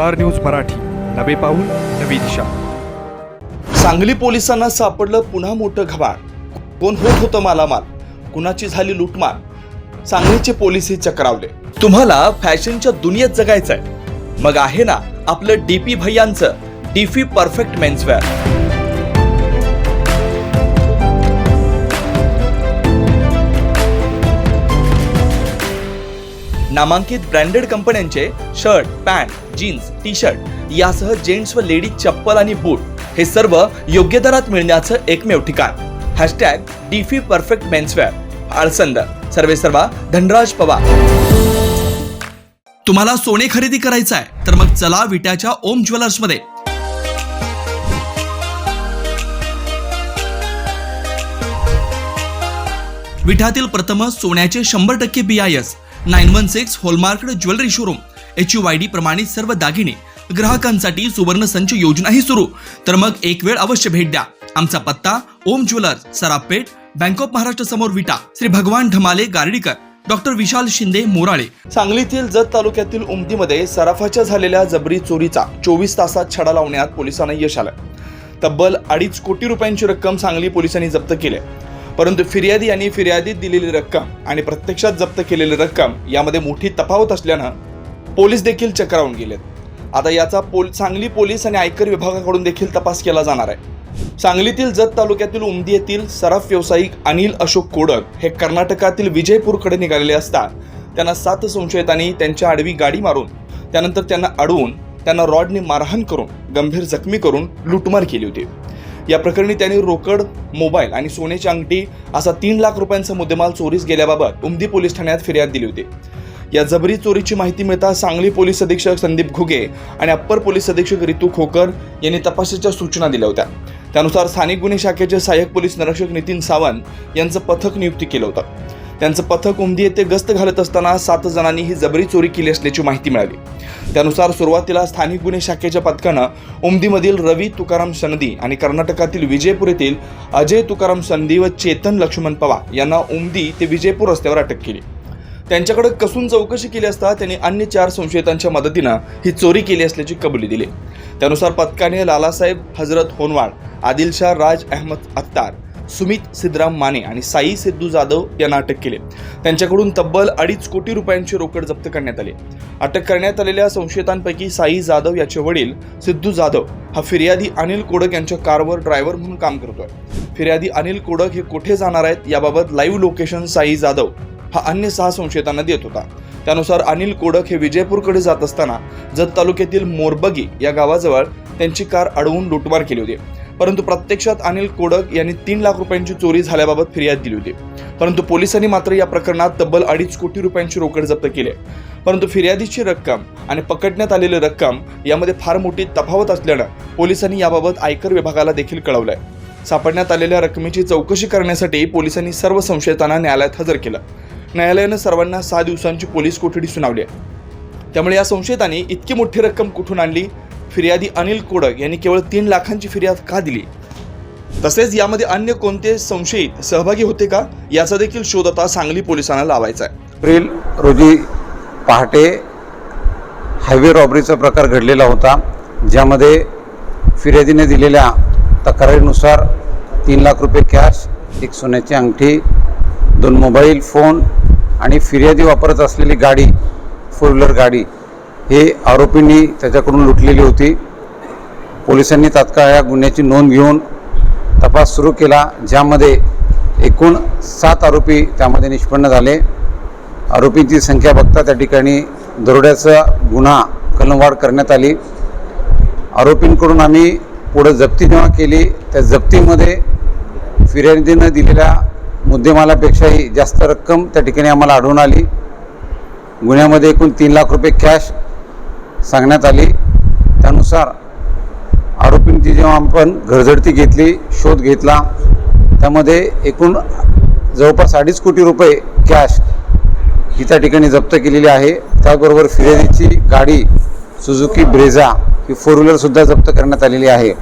Star news Marathi. नवे पाऊल नवी दिशा. सांगली पोलिसांना सापडलं पुन्हा मोठं घबाड कोण होत होतं मालामाल? कुणाची झाली लुटमार? सांगलीचे पोलीसही चक्रावले. तुम्हाला फॅशनच्या दुनियेत जगायचंय. मग आहे ना आपलं डीपी भैयांचं डीफी परफेक्ट मेन्सवेअर नामांकित ब्रँडेड कंपन्यांचे shirt pant jeans T shirt यासह जेंट्स व लेडीज चप्पल आणि बूट हे सर्व योग्य दरात मिळण्याचं एकमेव ठिकाण. Hashtag DP perfect menswear. Alsand. सर्वे सर्वा धनराज पवार. तुम्हाला सोने खरेदी करायचं आहे तर मग चला विट्याच्या ओम ज्वेलर्समध्ये विठातील प्रथम सोन्याचे शंभर टक्के B I S nine one six hallmark jewellery showroom H U Y D प्रमाणित सर्व दागिने. ग्राहकांसाठी सुवर्ण संच योजनाही सुरू. तर मग एक वेळ अवश्य भेट द्या. आमचा पत्ता Om jewellers Sarapeth bank of Maharashtra समोर विटा. श्री भगवान ढमाले गार्डीकर. डॉक्टर विशाल शिंदे मोराळे. सांगलीतील जत तालुक्यातील उमदीमध्ये सराफाच्या झालेल्या जबरी चोरीचा चोवीस तासात छडा लावण्यात पोलिसांना यश आलं. तब्बल अडीच कोटी रुपयांची रक्कम सांगली पोलिसांनी जप्त केली परंतु फिर्यादी यांनी फिर्यादीत दिलेली रक्कम आणि प्रत्यक्षात जप्त केलेली रक्कम यामध्ये मोठी तफावत असल्यानं पोलीस देखील चक्रावून गेलेत. आता याचा पोल सांगली पोलीस आणि आयकर विभागाकडून देखील तपास केला जाणार आहे. सांगलीतील जत तालुक्यातील उमदी येथील सराफ व्यावसायिक अनिल अशोक कोडक हे कर्नाटकातील विजयपूरकडे निघालेले असता त्यांना सात संशयितांनी त्यांच्या आडवी गाडी मारून त्यानंतर त्यांना अडवून त्यांना रॉडने मारहाण करून गंभीर जखमी करून लुटमार केली होती. या प्रकरणी त्यांनी रोकड मोबाईल आणि सोन्याची अंगठी असा तीन लाख रुपयांचा मुद्देमाल चोरीस गेल्याबाबत उमदी पोलीस ठाण्यात फिर्याद दिली होती. या जबरी चोरीची माहिती मिळता सांगली पोलीस अधीक्षक संदीप घुगे आणि अप्पर पोलीस अधीक्षक रितू खोकर यांनी तपासाच्या सूचना दिल्या होत्या. त्यानुसार स्थानिक गुन्हे शाखेचे सहाय्यक पोलीस निरीक्षक नितीन सावंत यांचं पथक नियुक्ती केलं होतं. त्यांचं पथक उमदी येथे गस्त घालत असताना सात जणांनी ही जबरी चोरी केली असल्याची माहिती मिळाली. त्यानुसार सुरुवातीला स्थानिक गुन्हे शाखेच्या पथकानं उमदीमधील रवी तुकाराम सनदी आणि कर्नाटकातील विजयपूर येथील अजय तुकाराम सनदी व चेतन लक्ष्मण पवार यांना उमदी ते विजयपूर रस्त्यावर अटक केली. त्यांच्याकडे कसून चौकशी केली असता त्यांनी अन्य चार संशयितांच्या मदतीनं ही चोरी केली असल्याची कबुली दिली. त्यानुसार पथकाने लालासाहेब हजरत होनवाड आदिलशाह राज अहमद अत्तार सुमित सिद्धराम माने आणि साई सिद्धू जाधव यांना अटक केले. त्यांच्याकडून तब्बल अडीच कोटी रुपयांची रोकड जप्त करण्यात आली. अटक करण्यात आलेल्या संशयितांपैकी साई जाधव याचे वडील सिद्धू जाधव हा फिर्यादी अनिल कोडक यांच्या कारवर ड्रायव्हर म्हणून काम करतोय. फिर्यादी अनिल कोडक हे कुठे जाणार आहेत याबाबत लाईव्ह लोकेशन साई जाधव हा अन्य सहा संशयितांना देत होता. त्यानुसार अनिल कोडक हे विजयपूरकडे जात असताना जत तालुक्यातील मोरबगी या गावाजवळ त्यांची कार अडवून लुटमार केली होती. परंतु प्रत्यक्षात अनिल कोडक यांनी तीन लाख रुपयांची चोरी झाल्याबाबत फिर्याद दिली होती. परंतु पोलिसांनी मात्र या प्रकरणात तब्बल अडीच कोटी रुपयांची रोकड जप्त केली आहे. परंतु फिर्यादीची रक्कम आणि पकडण्यात आलेली रक्कम यामध्ये फार मोठी तफावत असल्यानं पोलिसांनी याबाबत आयकर विभागाला देखील कळवलंय. सापडण्यात आलेल्या रकमेची चौकशी करण्यासाठी पोलिसांनी सर्व संशयितांना न्यायालयात हजर केलं. न्यायालयानं सर्वांना सहा दिवसांची पोलीस कोठडी सुनावली आहे. त्यामुळे या संशयितांनी इतकी मोठी रक्कम कुठून आणली? फिर्यादी अनिल कोडक यांनी केवळ तीन लाखांची फिर्याद का दिली? तसेच यामध्ये अन्य कोणते संशयित सहभागी होते का? याचा देखील शोध आता सांगली पोलिसांना लावायचा आहे. एप्रिल रोजी पहाटे हायवे रॉबरीचा प्रकार घडलेला होता ज्यामध्ये फिर्यादीने दिलेल्या तक्रारीनुसार तीन लाख रुपये कॅश एक सोन्याची अंगठी दोन मोबाईल फोन आणि फिर्यादी वापरत असलेली गाडी फोर व्हीलर गाडी हे आरोपींनी त्याच्याकडून लुटलेली होती. पोलिसांनी तात्काळ या गुन्ह्याची नोंद घेऊन तपास सुरू केला ज्यामध्ये एकूण सात आरोपी त्यामध्ये निष्पन्न झाले. आरोपींची संख्या बघता त्या ठिकाणी दरोड्याचा गुन्हा कलमवाढ करण्यात आली. आरोपींकडून आम्ही पुढं जप्ती जेव्हा केली त्या जप्तीमध्ये फिर्यादीनं दिलेल्या मुद्देमालापेक्षाही जास्त रक्कम त्या ठिकाणी आम्हाला आढळून आली. गुन्ह्यामध्ये एकूण तीन लाख रुपये कॅश सांगण्यात आली. त्यानुसार आरोपींची जेव्हा आपण घरझडती घेतली शोध घेतला त्यामध्ये एकूण जवळपास अडीच कोटी रुपये कॅश ही त्या ठिकाणी जप्त केलेली आहे. त्याचबरोबर फिर्यादीची गाडी सुझुकी ब्रेझा ही फोर व्हीलरसुद्धा जप्त करण्यात आलेली आहे.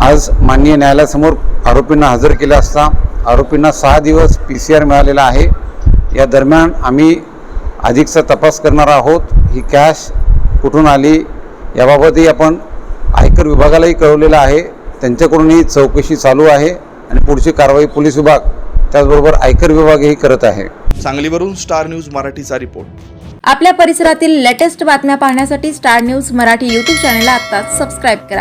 आज माननीय न्यायालयासमोर आरोपींना हजर केले असता आरोपींना सहा दिवस पी सी आर मिळालेला आहे. या दरम्यान आम्ही अधिकचा तपास करणार आहोत. ही कॅश कुठून आली याबाबतही आपण आयकर विभागालाही कळवलेलं आहे. त्यांच्याकडूनही चौकशी चालू आहे आणि पुढची कारवाई पोलीस विभाग त्याचबरोबर आयकर विभागही करत आहे. सांगलीवरून स्टार न्यूज मराठीचा रिपोर्ट. आपल्या परिसरातील लेटेस्ट बातम्या पाहण्यासाठी स्टार न्यूज मराठी यूट्यूब चॅनलला आत्ताच सबस्क्राईब करा.